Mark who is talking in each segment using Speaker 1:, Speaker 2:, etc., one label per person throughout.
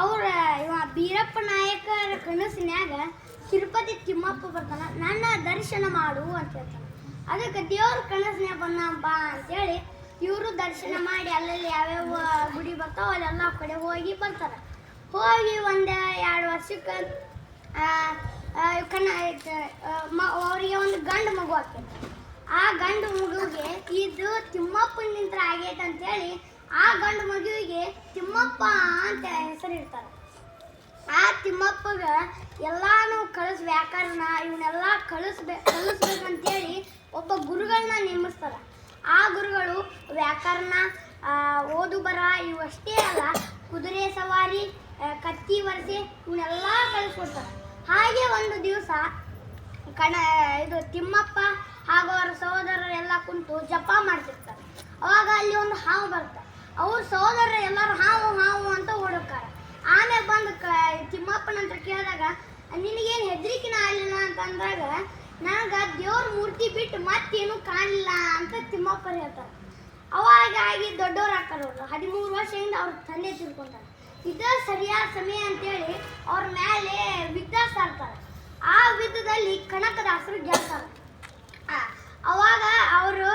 Speaker 1: ಅವ್ರ ಇವ ಬೀರಪ್ಪ ನಾಯಕರ ಕನಸಿನ್ಯಾಗ ತಿರುಪತಿ ತಿಮ್ಮಪ್ಪ ಬರ್ತಾನ, ನನ್ನ ದರ್ಶನ ಮಾಡು ಅಂತ ಹೇಳ್ತಾನೆ. ಅದಕ್ಕೆ ದೇವ್ರ ಕನಸಿನ್ಯಾಗ ಬಂದ ಬಾ ಅಂತೇಳಿ ಇವರು ದರ್ಶನ ಮಾಡಿ ಅಲ್ಲಲ್ಲಿ ಯಾವ್ಯಾವ ಗುಡಿ ಬರ್ತಾವ ಅಲ್ಲೆಲ್ಲ ಕಡೆ ಹೋಗಿ ಬರ್ತಾರೆ. ಹೋಗಿ ಒಂದು ಎರಡು ವರ್ಷಕ್ಕೆ ಕನ್ನ ಅವರಿಗೆ ಒಂದು ಗಂಡು ಮಗು ಆಗ್ತೈತೆ ಆ ಗಂಡು ಮಗುಗೆ ಇದು ತಿಮ್ಮಪ್ಪನ ನಿಂತ್ರ ಆಗೈತೆ ಅಂತೇಳಿ ಆ ಗಂಡು ಮಗುವಿಗೆ ತಿಮ್ಮಪ್ಪ ಅಂತ ಹೆಸರಿಡ್ತಾರೆ. ಆ ತಿಮ್ಮಪ್ಪಗ ಎಲ್ಲಾನು ಕಳಿಸ್ ವ್ಯಾಕರಣ ಇವನ್ನೆಲ್ಲ ಕಳಿಸ್ಬೇ, ಕಳಿಸ್ಬೇಕಂತೇಳಿ ಒಬ್ಬ ಗುರುಗಳನ್ನ ನೇಮಿಸ್ತಾರೆ. ಆ ಗುರುಗಳು ವ್ಯಾಕರಣ ಓದು ಬರ ಇವಷ್ಟೇ ಅಲ್ಲ, ಕುದುರೆ ಸವಾರಿ ಕತ್ತಿ ವರಸೆ ಇವನ್ನೆಲ್ಲ ಕಳಿಸ್ಕೊಡ್ತಾರೆ. ಹಾಗೆ ಒಂದು ದಿವಸ ಕಣ, ಇದು ತಿಮ್ಮಪ್ಪ ಹಾಗೂ ಅವರ ಸಹೋದರರೆಲ್ಲ ಕುಂತು ಜಪ ಮಾಡ್ತಿರ್ತಾರೆ. ಅವಾಗ ಅಲ್ಲಿ ಒಂದು ಹಾವು ಬರುತ್ತೆ. ಅವ್ರ ಸೋದರ ಎಲ್ಲರೂ ಹಾವು ಹಾವು ಅಂತ ಓಡೋಕಾರ ಆಮೇಲೆ ಬಂದು ಕ, ತಿಮ್ಮಪ್ಪನ ಹತ್ರ ಕೇಳಿದಾಗ, ನಿನಗೇನು ಹೆದರಿಕಿನ ಆಗಲಿಲ್ಲ ಅಂತ ಅಂದಾಗ ನನಗೆ ದೇವ್ರ ಮೂರ್ತಿ ಬಿಟ್ಟು ಮತ್ತೇನು ಕಾಣಲಿಲ್ಲ ಅಂತ ತಿಮ್ಮಪ್ಪರು ಹೇಳ್ತಾರೆ. ಅವಾಗ ಆಗಿ ದೊಡ್ಡವ್ರು ಹಾಕಾರ ಅವರು. ಹದಿಮೂರು ವರ್ಷದಿಂದ ಅವ್ರ ತಂದೆ ತಿಳ್ಕೊಂತಾರೆ ಇದೇ ಸರಿಯಾದ ಸಮಯ ಅಂತೇಳಿ ಅವ್ರ ಮೇಲೆ ಯುದ್ಧ ಸಾರ್ತಾರೆ ಆ ಯುದ್ಧದಲ್ಲಿ ಕನಕದಾಸರು ಗೆಲ್ತಾರೆ ಆ, ಅವಾಗ ಅವರು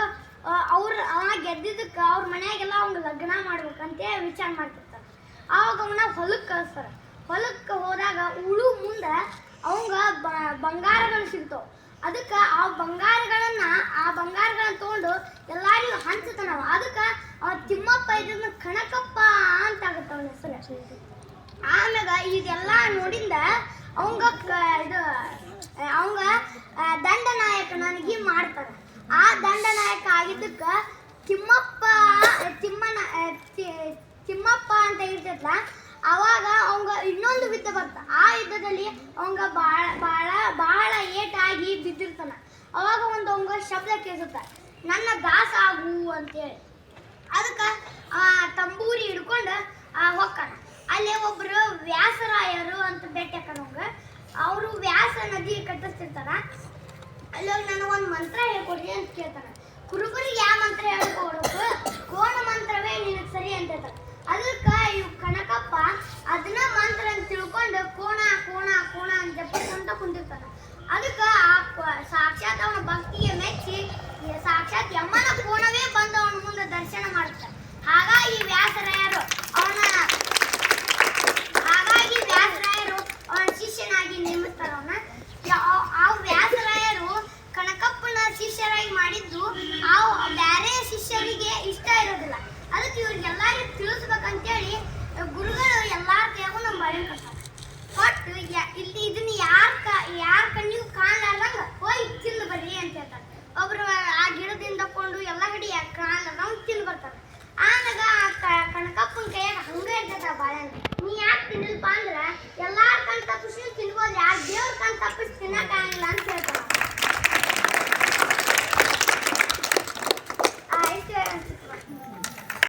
Speaker 1: ಅವ್ರು ಅವ ಗೆದ್ದಿದ್ದಕ್ಕೆ ಅವ್ರ ಮನ್ಯಾಗೆಲ್ಲ ಅವ್ನ ಲಗ್ನ ಮಾಡ್ಬೇಕಂತ ವಿಚಾರ ಮಾಡ್ತಿರ್ತಾರೆ. ಅವಾಗ ಅವನ ಹೊಲಕ್ಕೆ ಕಳಿಸ್ತಾರೆ. ಹೊಲಕ್ಕೆ ಹೋದಾಗ ಉಳು ಮುಂದೆ ಅವಂಗ ಬಂಗಾರಗಳು ಸಿಗ್ತಾವ. ಅದಕ್ಕೆ ಆ ಬಂಗಾರಗಳನ್ನ ಆ ಬಂಗಾರಗಳನ್ನ ತಗೊಂಡು ಎಲ್ಲರಿಗೂ ಹಂಚ್ತಾನವ ಅದಕ್ಕೆ ಅವ ತಿಮ್ಮಪ್ಪ ಇದನ್ನ ಕಣಕಪ್ಪ ಅಂತ ಆಗುತ್ತೆ ಅವನ ಹೆಸರು. ಆಮ್ಯಾಗ ಇದೆಲ್ಲ ನೋಡಿಂದ ಅವಂಗ ಇದು ಅವಂಗ ದಂಡನಾಯಕನಾಗಿ ಮಾಡ್ತಾರೆ. ಆ ದಂಡನಾಯಕ ಆಗಿದ್ದಕ್ಕೆ ತಿಮ್ಮಪ್ಪ ತಿಮ್ಮನ ಆ, ತಿ- ತಿಮ್ಮಪ್ಪ ಅಂತ ಇರ್ತೈತಲ್ಲ ಅವಾಗ ಅವಂಗ ಇನ್ನೊಂದು ಯುದ್ಧ ಬರ್ತ ಆ ಯುದ್ಧದಲ್ಲಿ ಅವಂಗ ಬಾಳ ಬಾಳ ಬಹಳ ಏಟಾಗಿ ಬಿದ್ದಿರ್ತಾನ. ಅವಾಗ ಒಂದು ಅವಂಗ ಶಬ್ದ ಕೇಳಿಸುತ್ತ. ನನ್ನ ದಾಸ ಆಗು ಅಂತೇಳಿ. ಅದಕ್ಕೆ ಆ ತಂಬೂರಿ ಹಿಡ್ಕೊಂಡು ಹೋಗ್ತಾನ ಅಲ್ಲಿ ಒಬ್ಬರು ವ್ಯಾಸರಾಯರು ಅಂತ ಭೇಟಿ ಹಾಕೋಣ ಅವರು ವ್ಯಾಸ ನದಿ ಕಟ್ಟಿಸ್ತಿರ್ತಾರ ಅಲ್ಲಿ ಹೋಗಿ ನನಗೊಂದು ಮಂತ್ರ ಹೇಳ್ಕೊಡ್ರಿ ಅಂತ ಕೇಳ್ತಾನೆ ಕುರುಬರಿಗೆ ಯಾವ ಮಂತ್ರ ಹೇಳ್ಕೊಡ್ಬೇಕು ಕೋಣ ಮಂತ್ರವೇ ನಿನಗೆ ಸರಿ ಅಂತ ಹೇಳ್ತಾರೆ ಅದಕ್ಕೆ ಇವ್ ಕನಕಪ್ಪ ಅದನ್ನ ಮಂತ್ರ ಅಂತ ತಿಳ್ಕೊಂಡು ಕೋಣ ಕೋಣ ಕೋಣ ಅಂತ ಕುಂತಿರ್ತಾನೆ ಅದಕ್ಕೆ ಆ ಸಾಕ್ಷಾತ್ ಅವನ ಭಕ್ತಿಗೆ ಮೆಚ್ಚಿ ಸಾಕ್ಷಾತ್ ಯಮ್ಮನ ಕೋಣವೇ ಬಂದು ಅವನ ಮುಂದೆ ದರ್ಶನ ಮಾಡುತ್ತ. ಹಾಗಾಗಿ ವ್ಯಾಸರಾಯರು ಅವನ, ಹಾಗಾಗಿ ವ್ಯಾಸರಾಯರು ಅವನ ಶಿಷ್ಯನಾಗಿ ನೇಮಿಸ್ತಾರೆ ಅವನ ಆ ವ್ಯಾಸರಾಯರು ಕನಕಪ್ಪನ ಶಿಷ್ಯರಾಗಿ ಮಾಡಿದ್ದು ಆ ಬೇರೆ ಶಿಷ್ಯರಿಗೆ ಇಷ್ಟ ಇರೋದಿಲ್ಲ. ಅದಕ್ಕೆ ಇವ್ರಿಗೆಲ್ಲರಿಗೂ ತಿಳಿಸ್ಬೇಕಂತೇಳಿ ಗುರುಗಳು